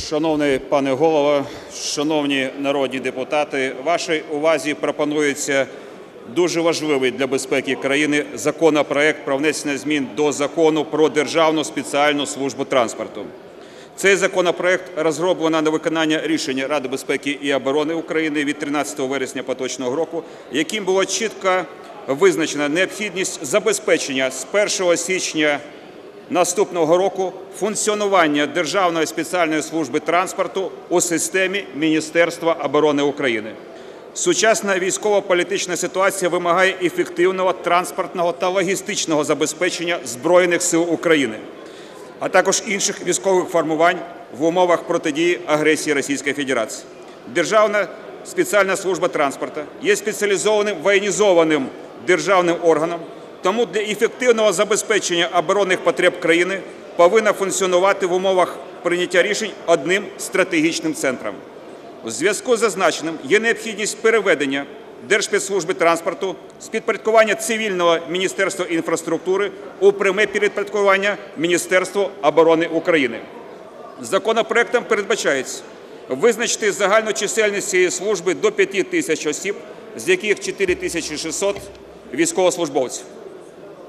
Шановний пане голово, шановні народні депутати, вашій увазі пропонується дуже важливий для безпеки країни законопроект про внесення змін до Закону про Державну спеціальну службу транспорту. Цей законопроект розроблено на виконання рішення Ради безпеки і оборони України від 13 вересня поточного року, яким було чітко визначена необхідність забезпечення з 1 січня наступного року функціонування Державної спеціальної служби транспорту у системі Міністерства оборони України. Сучасна військово-політична ситуація вимагає ефективного транспортного та логістичного забезпечення Збройних сил України, а також інших військових формувань в умовах протидії агресії Російської Федерації. Державна спеціальна служба транспорту є спеціалізованим воєнізованим державним органом, тому для ефективного забезпечення оборонних потреб країни повинна функціонувати в умовах прийняття рішень одним стратегічним центром. У зв'язку з зазначеним є необхідність переведення Держспецслужби транспорту з підпорядкування цивільного Міністерства інфраструктури у пряме підпорядкування Міністерству оборони України. Законопроектом передбачається визначити загальну чисельність цієї служби до 5 тисяч осіб, з яких 4600 – військовослужбовців.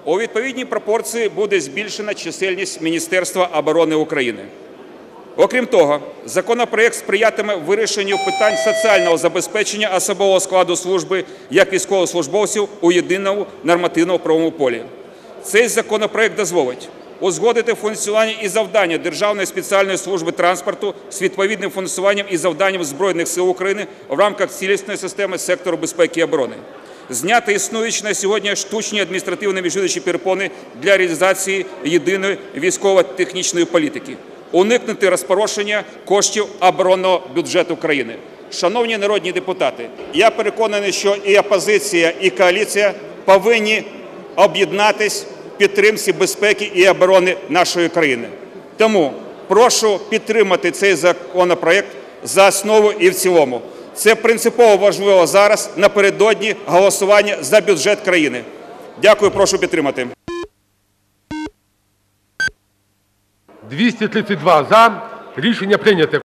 У відповідній пропорції буде збільшена чисельність Міністерства оборони України. Окрім того, законопроект сприятиме вирішенню питань соціального забезпечення особового складу служби як військовослужбовців у єдиному нормативному правовому полі. Цей законопроект дозволить узгодити функціонування і завдання Державної спеціальної служби транспорту з відповідним функціонуванням і завданням Збройних сил України в рамках цілісної системи сектору безпеки і оборони. Зняти існуючі на сьогодні штучні адміністративні міжвідувачі перепони для реалізації єдиної військово-технічної політики уникнути розпорошення коштів оборонного бюджету країни. Шановні народні депутати, я переконаний, що і опозиція, і коаліція повинні об'єднатись підтримці безпеки і оборони нашої країни. Тому прошу підтримати цей законопроект за основу і в цілому. Це принципово важливо зараз напередодні голосування за бюджет країни. Дякую, прошу підтримати. 232 – за. Рішення прийняте.